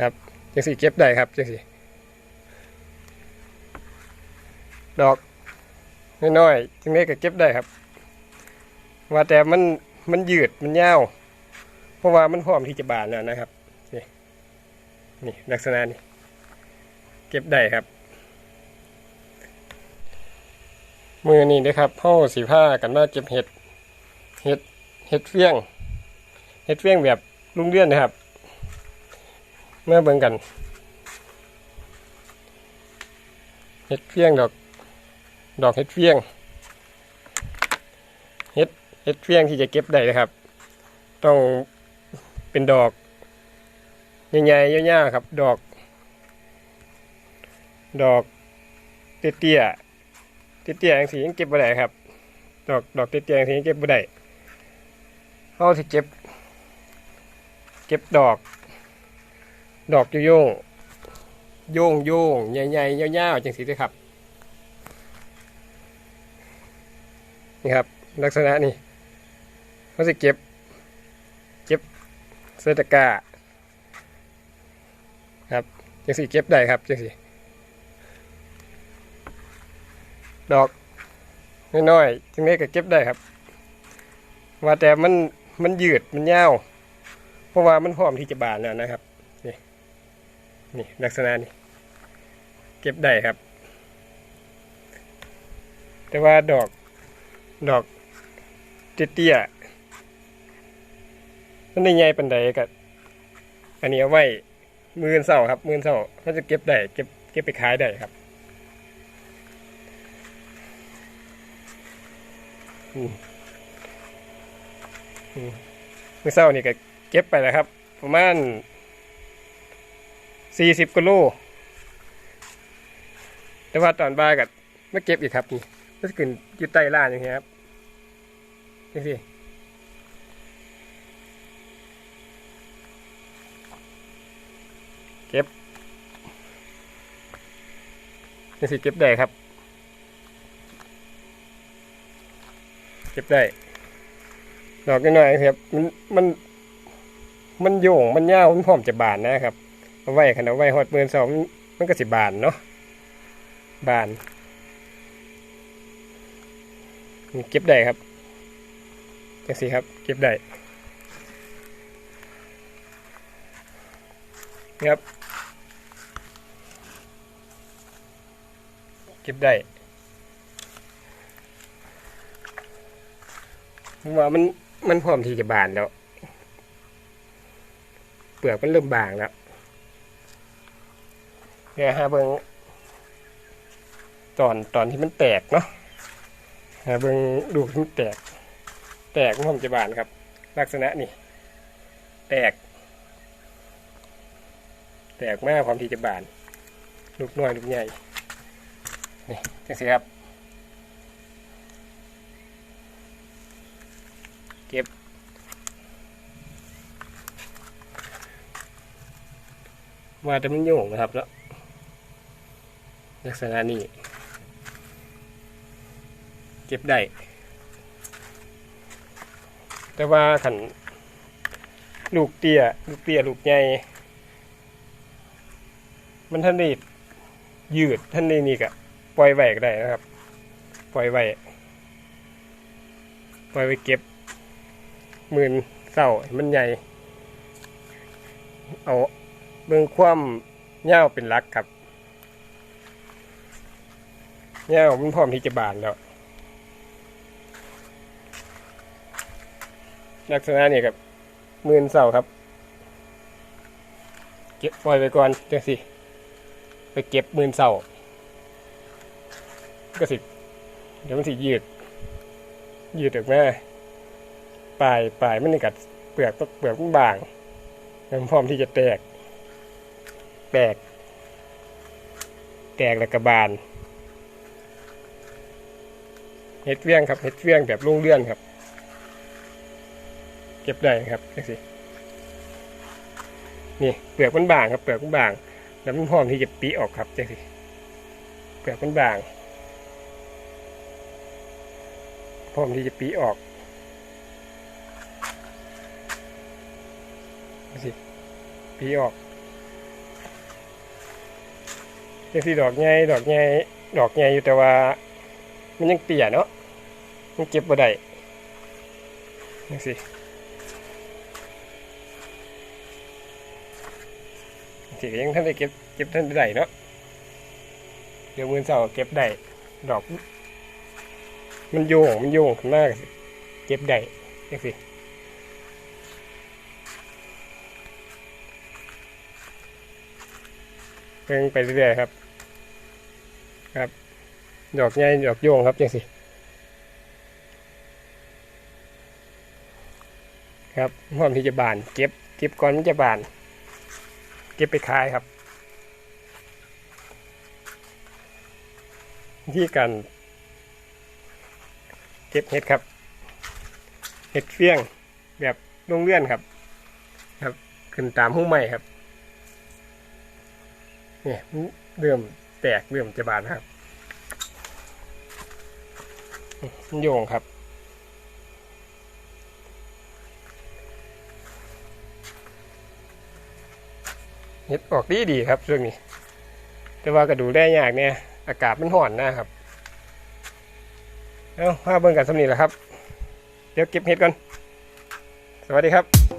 ครับจังสีเก็บได้ครับจังสีดอกน้อยๆจังนี้ก็เก็บได้ครับ ว่าแต่มันมันยืดมันยาวเพราะว่ามันพร้อมที่จะบานแล้วนะครับนี่นี่ลักษณะนี้เก็บได้ครับ มือนี่นะครับเ้าสีผ้ากันมาเก็บเห็ดเห็ดเห็ดเฟี้ยงเห็ดเฟี้ยงแบบลุงเลื่อนนะครับ มื่อเบิ่งกันเห็ดเฟี้ยงดอก ดอกเห็ดเฟี้ยงเห็ดเห็ดเฟี้ยงที่จะเก็บได้นะครับ ต้องเป็นดอกใหญ่ๆยาวๆครับ ดอก ดอกเตี้ยๆเตี้ยๆอย่างสียังเก็บบ่ได้ครับ ดอกดอกเตี้ยๆอย่างสียังเก็บบ่ได้เขาสิเก็บ เก็บดอก ดอกโยงโยงโยงใหญ่ๆยาวๆจังสีเลยครับ นี่ครับ ลักษณะนี่เขาจะเก็บ เก็บเสตะกาครับจังสีเก็บได้ครับจังสีดอกน้อยๆจังนี้ก็เก็บได้ครับ ว่าแต่มันมันยืดมันยาวเพราะว่ามันพร้อมที่จะบานแล้วนะครับ นี่ลักษณะนี้ เก็บได้ครับ แต่ว่าดอกดอกเตี้ยๆมันได้ใหญ่ปันใดกับอันนี้เอาไว้มือนเสาครับมือนเสาเขาจะเก็บได้เก็บเก็บไปขายได้ครับอืมอืมมือเสานี่ก็เก็บไปแล้วครับ ประมาณ สี่สิบกิโลแต่ว่าตอนบ่ายกับไม่เก็บอีกครับนี่ก็ขึ้นอยู่ใต้ล่าอย่างเงี้ยครับนี่สิเก็บนี่สิเก็บได้ครับ เก็บได้ดอกน้อยๆครับ มันมันมันโยงมันยาวมันพร้อมจะบานนะครับ เอาไว้ขนาดไว้หอดเมือนสองมันก็สิบานเนาะบานเก็บได้ครับจังสีครับ เก็บได้ครับเก็บได้ผมว่ามันมันพร้อมที่จะบานแล้ว เปลือกมันเริ่มบางแล้ว เนี่ยฮะเบิงตอนตอนที่มันแตกเนาะหาเบิงดูที่มันแตก แตกมันผมจะบานครับ ลักษณะนี่แตก แตกมากความที่จะบาน ลูกน้อยลูกใหญ่ นี่จังสิครับ เก็บว่าแต่มันโยงนะครับแล้ว ลักษณะนี้ เก็บได้ แต่ว่าขันลูกเตี้ยลูกเตี้ยลูกใหญ่มันท่านได้ยืดท่านได้นี่กะปล่อยไว้ก็ได้นะครับ ปล่อยไว้ปล่อยไว้เก็บหมื่นเศร้ามันใหญ่ เอาเบื้องความเง่าเป็นลักครับ เง่าวมันพร้อมที่จะบานแล้ว ลักษณะนี่ครับมือนเสาครับ เก็บปล่อยไปก่อนจังสิ ไปเก็บมือนเสาก็สิ เดี๋ยวมันสิยืด ยืดออกมาปลายปลายมันนี่กัดเปลือกเปลือกมันบางมันพร้อมที่จะแตก แตก แตกแล้วก็บาน เห็ดเฟี้ยงครับเห็ดเฟี้ยงแบบลุ่งเลื่อนครับ เก็บได้ครับนี่สินี่เปลือกมันบางครับเปลือกมันบาง แล้วมันพร้อมที่จะปีออกครับจังสิเปลือกมันบางพร้อมที่จะปีออกนี่สิปีออกจังสีดอกใหญ่ดอกใหญ่ดอกใหญ่อยู่แต่ว่า มันยังเปียเนาะมันเก็บบ่ได้จังสิสิยังท่านได้เก็บเก็บท่านได้เนาะเดี๋ยวมือเสาเก็บได้ดอก มันโยงมันโยงขึ้นมากเก็บได้จังสิเพิ่งไปเรื่อยๆครับ ดอกใหญ่ดอกโยงครับจังสิครับพร้อมที่จะบาน เก็บเก็บก่อนมันจะบาน เก็บไปขายครับวิธีการเก็บเห็ดครับ เห็ดเฟี้ยงแบบลงเลื่อนครับ ครับ ขึ้นตามหุ้มไม้ครับเนี่ยเริ่มแตกเริ่มจะบานครับ โยงครับ เห็ดออกดีดีครับช่วงนี้ แต่ว่าก็ดูได้ยากเนี่ย อากาศมันห่อนนะครับเอาพาเบิ่งกันสำนีแหละครับ เดี๋ยวเก็บเห็ดก่อน สวัสดีครับ